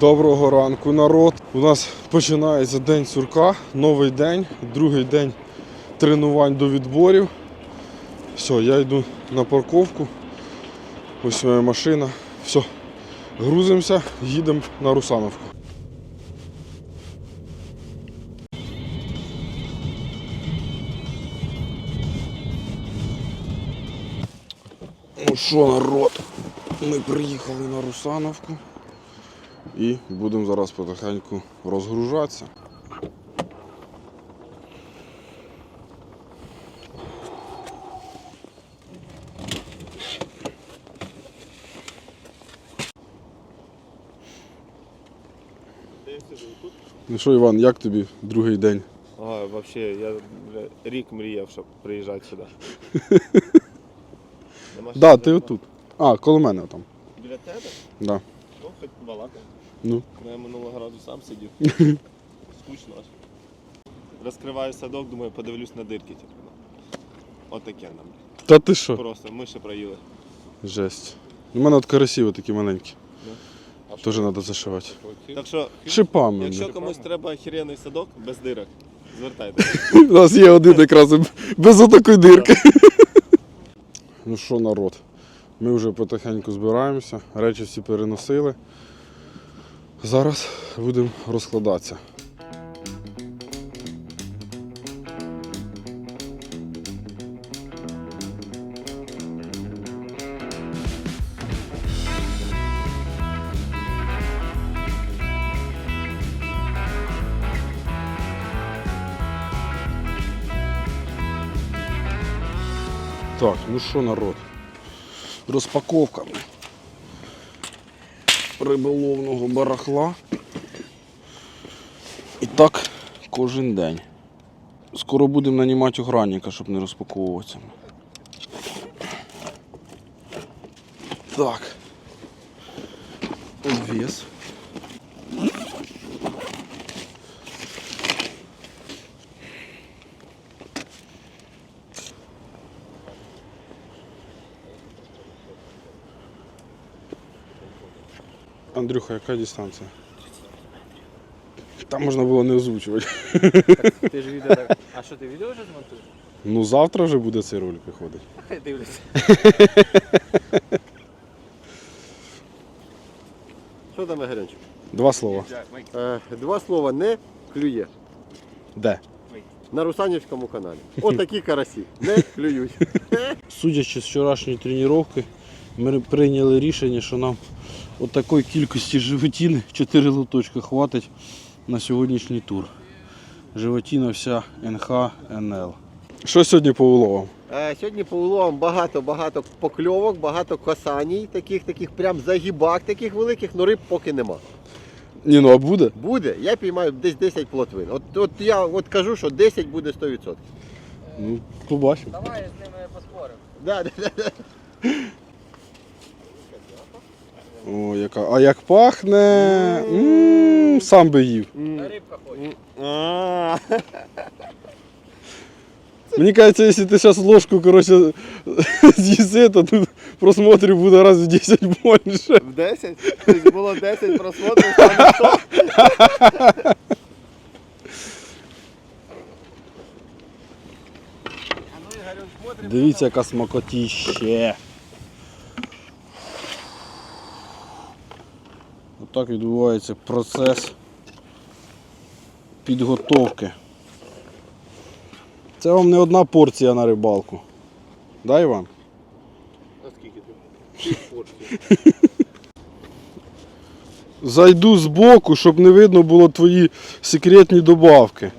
Доброго ранку, народ. У нас починається день сурка, новий день, другий день тренувань до відборів. Все, я йду на парковку. Ось моя машина. Все, грузимося, їдемо на Русановку. Ну що, народ? Ми приїхали на Русановку і будемо зараз потихеньку розгружатися. Ну що, Іван, як тобі другий день? Ой, вообще, я бля, рік мріяв, щоб приїжджати сюди. Що Да, ти отут. А, коло мене там. Біля тебе? Да. Ну, хоч балакай. Ну. Ну, Я минулого разу сам сидів. Скучно аж. Розкриваю садок, думаю, подивлюсь на дирки. Типу. ну. Отаке нам. Та ти що? Просто миші проїли. Жесть. У мене от карасі такі маленькі. А Теж треба зашивати. Так що, Шипами. якщо блін. комусь треба охеренний садок без дирок, звертайтеся. У нас є один якраз без отакої дирки. Ну що, народ, ми вже потихеньку збираємося, речі всі переносили. Зараз будемо розкладатися. Так, ну що, народ? Розпаковка риболовного барахла. І так кожен день. Скоро будемо нанімати огранника, щоб не розпаковуватися. Так. Обвес. Андрюха, яка дистанція? Там можна було не озвучувати. Ти ж відео так. А що ти відео вже змонтуєш? Ну завтра вже буде цей ролик виходить. Хай дивляться. Що там, Ігорянчик? Два слова. Е, Два слова не клює Де? на Русанівському каналі. Отакі карасі. Не клюють. Судячи з вчорашньої тренування, ми прийняли рішення, що нам от такої кількості животін 4 лоточка хватить на сьогоднішній тур. Животіна вся НХ НЛ. Що сьогодні по уловам? Е, Сьогодні по уловам багато-багато покльовок, багато косаній, таких таких прям загібак таких великих, але риб поки нема. Ні, ну а буде? Буде, я піймаю десь 10 плотвин. От, от я от кажу, що 10 буде 100%. Ну, побачимо. Давай з ними поспорив. Да, да, да. О, яка. А як пахне. М, Сам би їв. Рибка хоче. А, Мені кажеться, якщо ти зараз ложку коротше, з'їси, то тут просмотрів буде раз в 10 більше. В 10? Тобто було 10 просмотрів, стане 100. Дивіться, яка смакотіще. Отак відбувається процес підготовки. Це вам не одна порція на рибалку. Да, Іван? А скільки ти? Зайду збоку, щоб не видно було твої секретні добавки.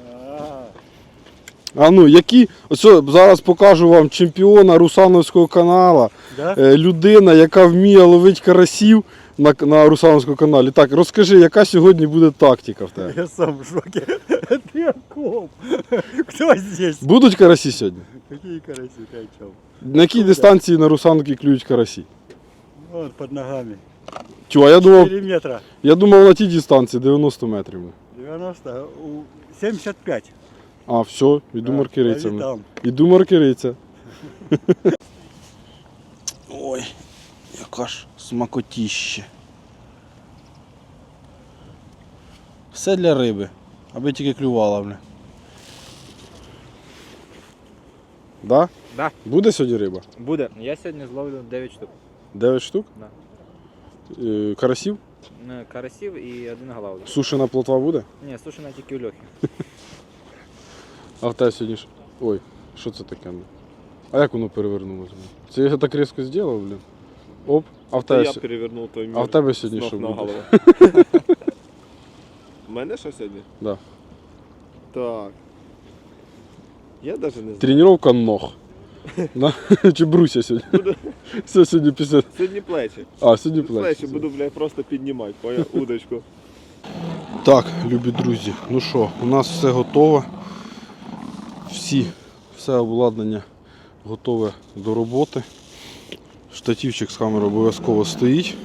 А ну, які. Ось зараз покажу вам чемпіона Русановського каналу. Да? Е, Людина, яка вміє ловити карасів на, на Русановському каналі. Так, розкажи, яка сьогодні буде тактика в тебе? Я сам в шоке. Ты о ком? Кто здесь? Будуть карасі сьогодні? Какие караси, ты о чем? На якій дистанції на Русановці клюють карасі? Вот под ногами. Чого, я думав, 4 метра. я думав на тій дистанції 90 метрів. 90, у 75. А, все, іду маркерицями. Іду маркериця. Ой, яка смакотіще. Все для риби. Аби тільки клювала, бля. Да? Да. Буде сьогодні риба? Буде. Я сьогодні зловлю 9 штук. 9 штук? Да. Е, Карасів? Е, Карасів і один галавля. Сушена плотва буде? Ні, сушена тільки у Льохи. А в тебе сьогодні ж. Ой, що це таке? А як воно перевернулося? Це я так різко зробив, блін. Оп, а в тебе. я сьо- перевернув той мір. А в тебе сьогодні що на буде? голову. У мене що сьогодні? Да. Так. Я навіть не знаю. Тренування ног. Да? Чи бруся сьогодні? Все сьогодні після. Сьогодні плечі. А, сьогодні Плечі плечі. буду, блядь, просто піднімати, поняв, удочку. Так, любі друзі, ну що, у нас все готове. Всі, все обладнання готове до роботи. Штативчик з камери обов'язково стоїть.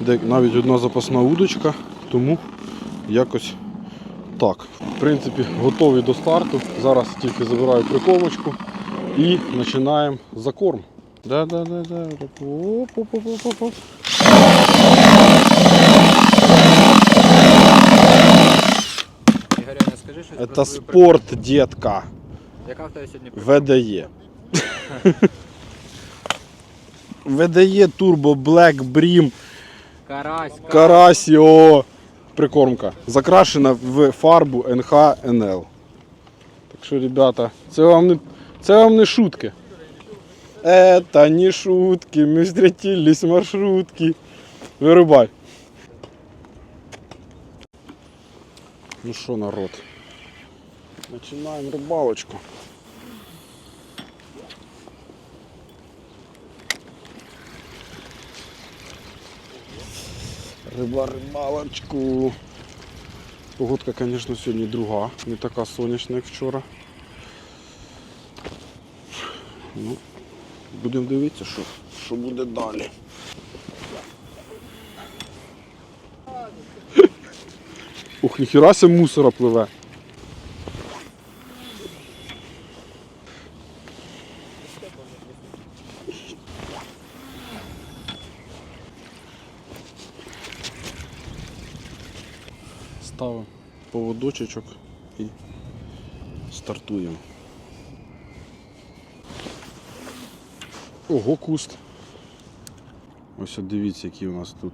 Де навіть одна запасна удочка, тому якось так. В принципі, готові до старту. Зараз тільки забираю приковочку і починаємо закорм. Да-да-да-да. Оп-оп-оп-оп-оп. Ігоряня, скажи щось про спорт, приколку. Яка в тебе сьогодні? ВДЕ. ВДЕ Turbo Black Brim Карась, карась. Карасіо. Прикормка. Закрашена в фарбу НХ НЛ. Так що, ребята, це вам не, це вам не шутки. Это не шутки, ми встретились маршрутки. Вирубай. Ну що, народ? Починаємо рибалочку. Риба рибалочку. Погодка, звісно, сьогодні друга, не така сонячна, як вчора. Ну, будемо дивитися, що, що буде далі. Ух, ніхірася мусора пливе. Поводочок і стартуємо. Ого, куст. Ось от дивіться, які у нас тут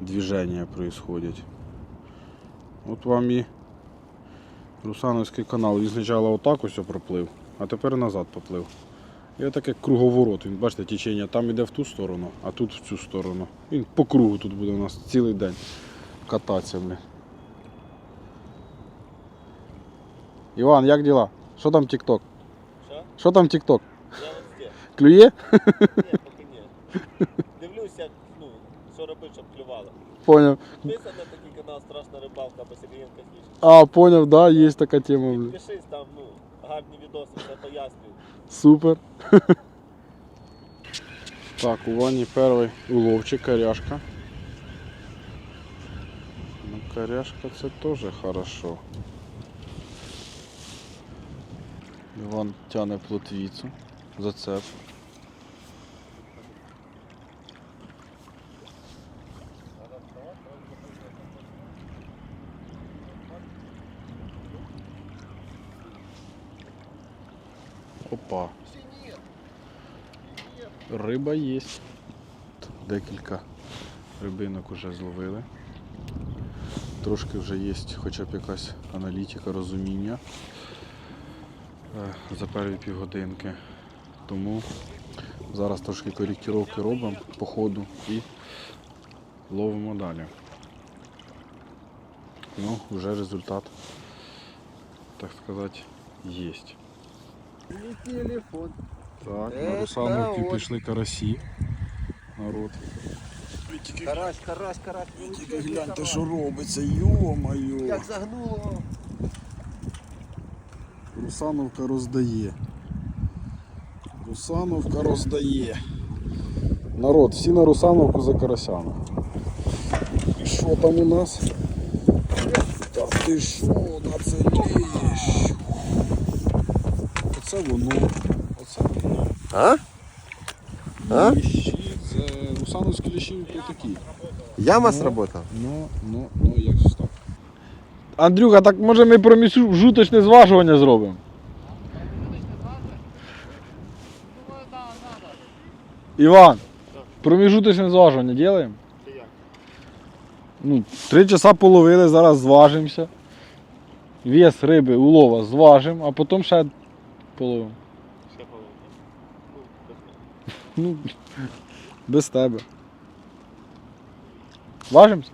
движення происходять. От вам і Русановський канал. Він отак ось проплив, а тепер назад поплив. І отак як круговорот. Він бачите, течення там іде в ту сторону, а тут в цю сторону. Він по кругу тут буде у нас цілий день кататися. Блін. Іван, як діла? Що там TikTok? Що? Що там TikTok? Я от здесь. Клює? Ні, поки ні. Дивлюся, ну, що робити, щоб клювало. Поняв. Підписано на такий канал Страшна рибалка або Сергієнка Фіш. А, поняв, да, є така тема, блін. Підпишись там, ну, гарні відоси, все пояснюю. Супер. Так, у Вані перший уловчик, коряшка. Ну, коряшка це теж хорошо. Іван тяне плотвіцу, зацеп. Опа. Риба є. Декілька рибинок вже зловили. Трошки вже є хоча б якась аналітика, розуміння за перші півгодинки. Тому зараз трошки коректировки робимо по ходу і ловимо далі. Ну, вже результат, так сказати, є. І телефон. Так, Е, на Русановки пішли карасі. Народ. Карась, карась, карась. Тільки гляньте, що робиться, йо-моє. Як загнуло. Русановка роздає. Русановка роздає. Народ, всі на Русановку за карасями. І що там у нас? Та ти що, на це лієш? Оце воно. Оце воно. А? А? Ліщі, це русановські ліщі такі. Яма Ну. сработала? Ну, ну, ну, як ж так. Андрюха, так може ми проміжуточне зважування зробимо? Іван, проміжуточне зважування робимо? Ну, три часа половили, зараз зважимося. Вес риби, улова зважимо, а потім ще половимо. Ще без Ну, без тебе. Важимося?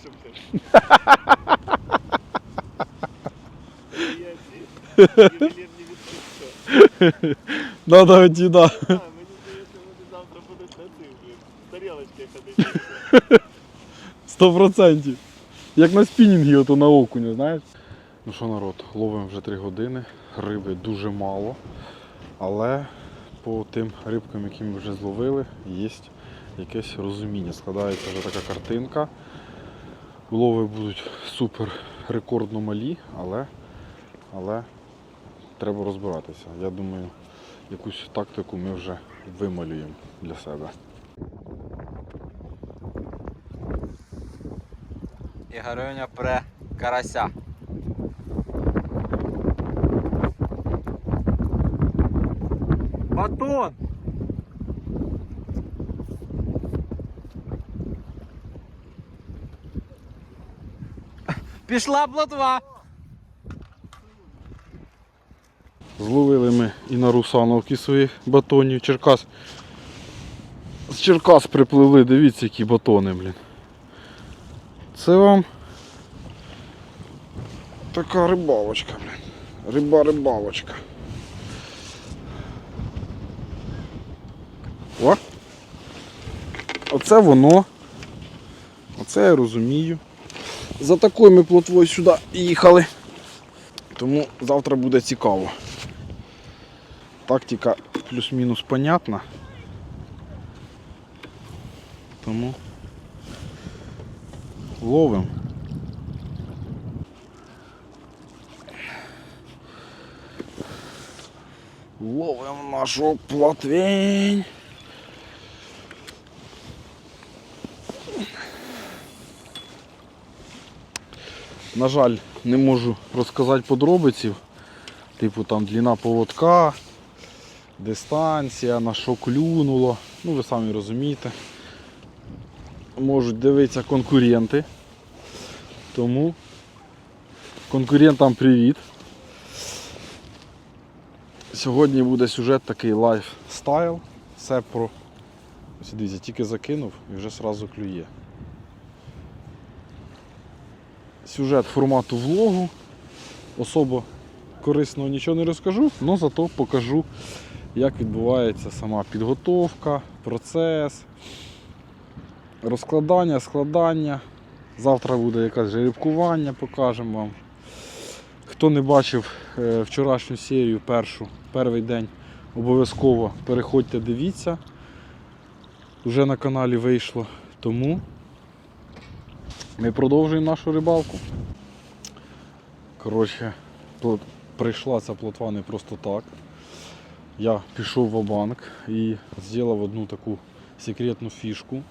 Що, блядь? Я ці ювелірні відкриття. Надо оті, да. Мені здається, вони завтра будуть на цих, тарілочки ходити. Сто процентів. Як на спінінгі, ото на окуня, знаєш? Ну що, народ, ловимо вже 3 години, риби дуже мало. Але по тим рибкам, які ми вже зловили, є якесь розуміння. Складається вже така картинка. Улови будуть супер рекордно малі, але, але треба розбиратися. Я думаю, якусь тактику ми вже вималюємо для себе. Ігорюня пре карася. Батон! Пішла плотва! Зловили ми і на Русановки своїх батонів. Черкас. З Черкас припливли, дивіться, які батони, блін. Це вам така рибалочка, блін. Риба-рибалочка. О! Оце воно. Оце я розумію. За такою ми плотвою сюди їхали. Тому завтра буде цікаво. Тактика плюс-мінус понятна. Тому ловим. Ловим нашу плотвень. На жаль, не можу розказати подробиці. Типу там длина поводка, дистанція, на що клюнуло. Ну ви самі розумієте. Можуть дивитися конкуренти. Тому конкурентам привіт. Сьогодні буде сюжет такий лайфстайл. Все про. Ось тільки закинув і вже одразу клює. Сюжет формату влогу. Особо корисного нічого не розкажу, але зато покажу, як відбувається сама підготовка, процес, розкладання, складання. Завтра буде якесь жеребкування, покажемо вам. Хто не бачив е, вчорашню серію, першу, перший день, обов'язково переходьте, дивіться. Вже на каналі вийшло. Тому ми продовжуємо нашу рибалку. Коротше, прийшла ця плотва не просто так. Я пішов в банк і зробив одну таку секретну фішку,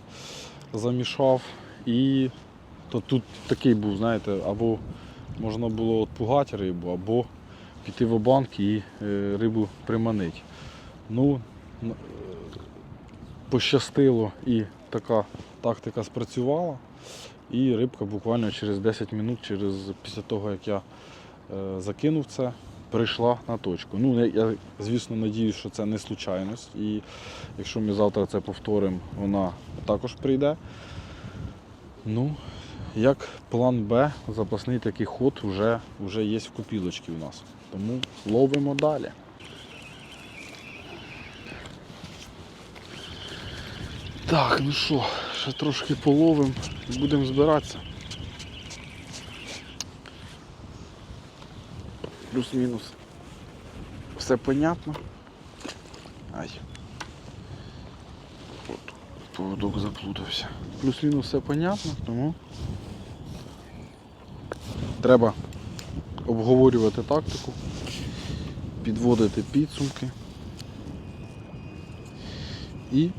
замішав. І то тут такий був, знаєте, або можна було отпугати рибу, або піти в банк і е, рибу приманити. Ну, е, пощастило і така тактика спрацювала. І рибка буквально через 10 минут, через, після того як я е, закинув це, прийшла на точку. Ну, я, звісно, надіюсь, що це не случайність. І якщо ми завтра це повторимо, вона також прийде. Ну, як план Б, запасний такий ход вже, вже є в копілочці у нас. Тому ловимо далі. Так, ну що, ще трошки половимо і будемо збиратися. Плюс-мінус. Все понятно. Ай. От, поводок заплутався. Плюс-мінус все понятно, тому треба обговорювати тактику, підводити підсумки і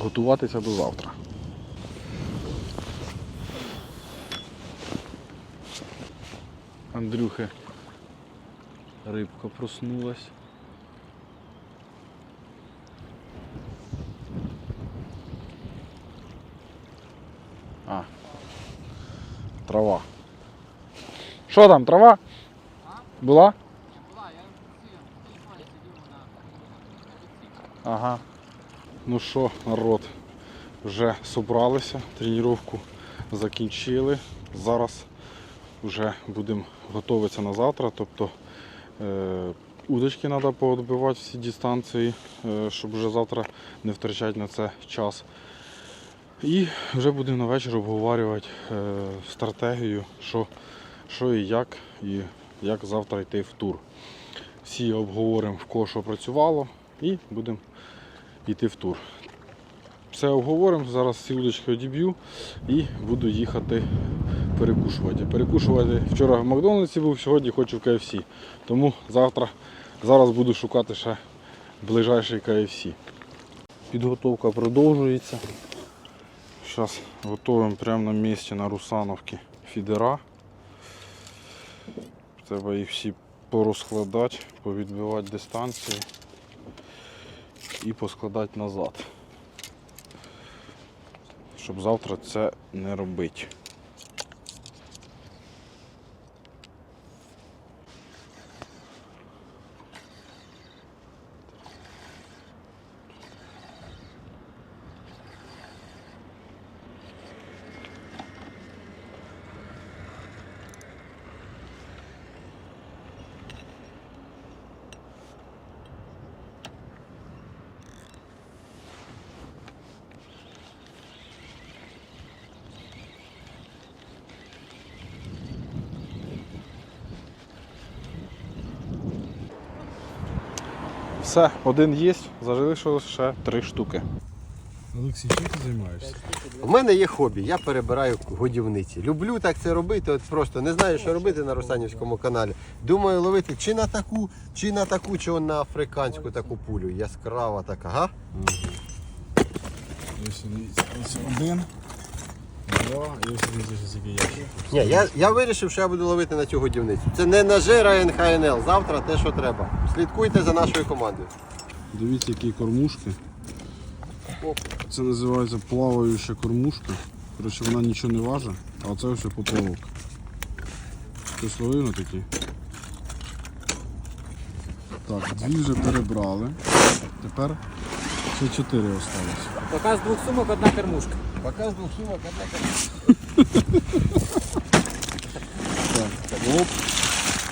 готуватися до завтра. Андрюхи рибка проснулась. А, трава. Що там, трава? Була? Ага. Ну що, народ, вже зібралися, тренування закінчили. Зараз вже будемо готуватися на завтра. Тобто е, удочки треба поотбивати всі дистанції, е, щоб вже завтра не втрачати на це час. І вже будемо на вечір обговорювати е, стратегію, що, що і як, і як завтра йти в тур. Всі обговоримо в кого що працювало і будемо йти в тур. Все обговоримо, зараз ці удочки одіб'ю і буду їхати перекушувати. Перекушувати вчора в Макдональдсі був, сьогодні хочу в KFC. Тому завтра зараз буду шукати ще ближайший KFC. Підготовка продовжується. Зараз готуємо прямо на місці на Русановці фідера. Треба їх всі порозкладати, повідбивати дистанції і поскладати назад. Щоб завтра це не робити. Все, один є, залишилось ще три штуки. Олексій, чим ти займаєшся? У мене є хобі, я перебираю годівниці. Люблю так це робити, от просто не знаю, що робити на Русанівському каналі. Думаю, ловити чи на таку, чи на таку, чи на африканську таку пулю. Яскрава така, га? Ось, ось один, два, і ось один який ящик. Ні, я, я вирішив, що я буду ловити на цю годівницю. Це не нажира НХНЛ, завтра те, що треба. Слідкуйте за нашою командою. Дивіться, які кормушки. Це називається плаваюча кормушка. Коротше, вона нічого не важить, а це все поплавок. Хтось ловив на такі? Так, дві вже перебрали. Тепер ще чотири осталось. Поки з двох сумок одна кормушка. Пока з двох сумок одна оп,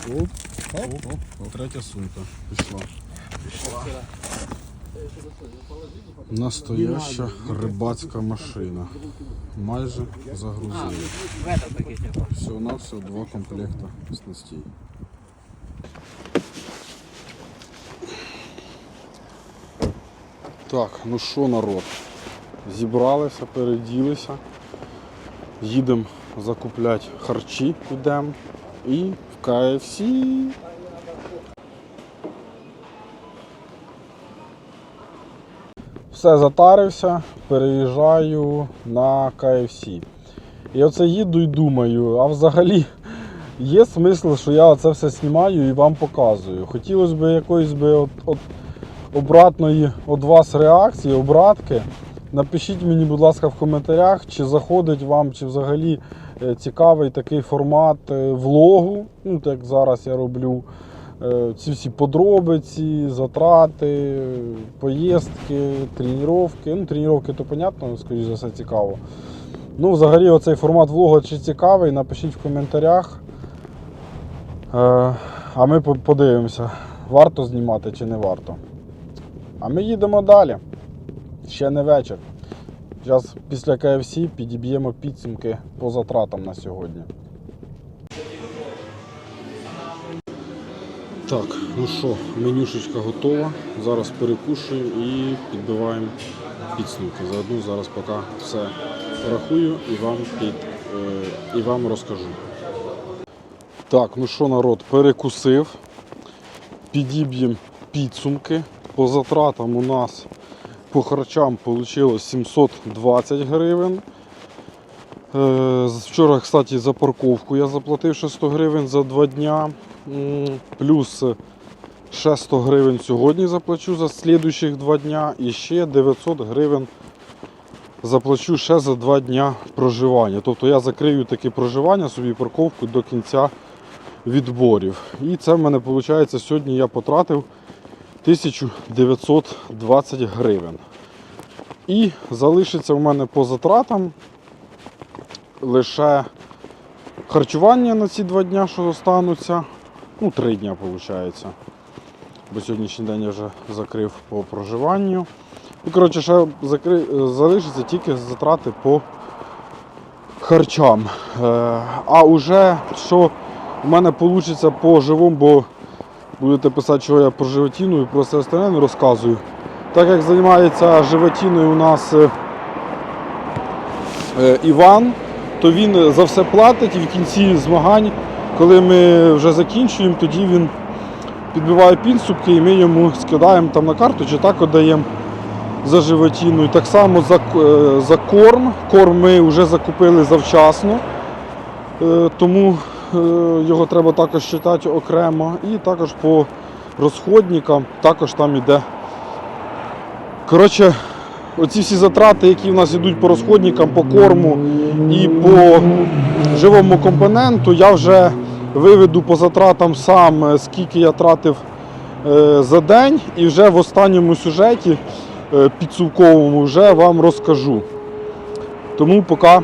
оп, оп, оп, оп. Третя сумка пішла. Настояща рибацька машина. Майже загрузили. Всього на все два комплекта снастей. Так, ну що народ? Зібралися, переділися. Їдемо закупляти харчі, йдемо. І в KFC. Все затарився, переїжджаю на KFC. І оце їду і думаю, а взагалі є смисл, що я це все знімаю і вам показую. Хотілося б якоїсь би от, от обратної від вас реакції, обратки. Напишіть мені, будь ласка, в коментарях, чи заходить вам, чи взагалі е, цікавий такий формат е, влогу, ну як зараз я роблю. Е, Ці всі подробиці, затрати, поїздки, тренування. Ну, тренування то понятно, скоріш за все, цікаво. Ну, взагалі, оцей формат влогу чи цікавий, напишіть в коментарях. А ми подивимося, варто знімати чи не варто. А ми їдемо далі. Ще не вечір. Зараз після KFC підіб'ємо підсумки по затратам на сьогодні. Так, ну що, менюшечка готова. Зараз перекушую і підбиваємо підсумки. Заодно зараз поки все порахую і вам, під, е, і вам розкажу. Так, ну що, народ, перекусив. Підіб'ємо підсумки. По затратам у нас по харчам вийшло 720 гривень. Е, Вчора, кстати, за парковку я заплатив ще 100 гривень за два дня. Плюс ще 100 гривень сьогодні заплачу за слідуючих два дня. І ще 900 гривень заплачу ще за два дня проживання. Тобто я закрию таке проживання собі парковку до кінця відборів. І це в мене виходить, сьогодні я потратив 1920 гривень. І залишиться в мене по затратам лише харчування на ці два дня, що остануться. Ну, три дня виходить. Бо сьогоднішній день я вже закрив по проживанню. І, коротше, ще закри... залишиться тільки затрати по харчам. Е, А вже що в мене вийде по живому, бо будете писати, що я про животину і про все остальне не розказую. Так як займається животиною у нас е, е, Іван, то він за все платить і в кінці змагань, коли ми вже закінчуємо, тоді він підбиває підсумки і ми йому скидаємо там на карту чи так віддаємо за животину. І так само за, е, за корм. Корм ми вже закупили завчасно, тому його треба також читати окремо. І також по розходникам також там іде. Коротше, оці всі затрати, які в нас йдуть по розходникам, по корму і по живому компоненту, я вже виведу по затратам сам, е, скільки я тратив е, за день, і вже в останньому сюжеті е, підсумковому вже вам розкажу. Тому поки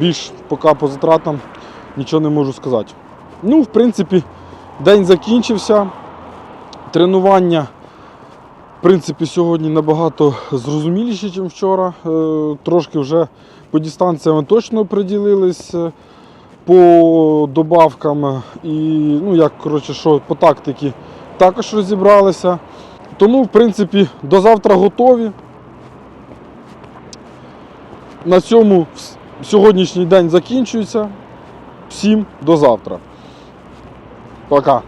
більш поки по затратам нічого не можу сказати. Ну, в принципі, день закінчився. Тренування, в принципі, сьогодні набагато зрозуміліше, ніж вчора. Е, Трошки вже по дистанціям точно приділились е, по добавкам і, ну, як коротше, що по тактиці також розібралися. Тому, в принципі, до завтра готові. На цьому сьогоднішній день закінчується. Всім до завтра. Пока.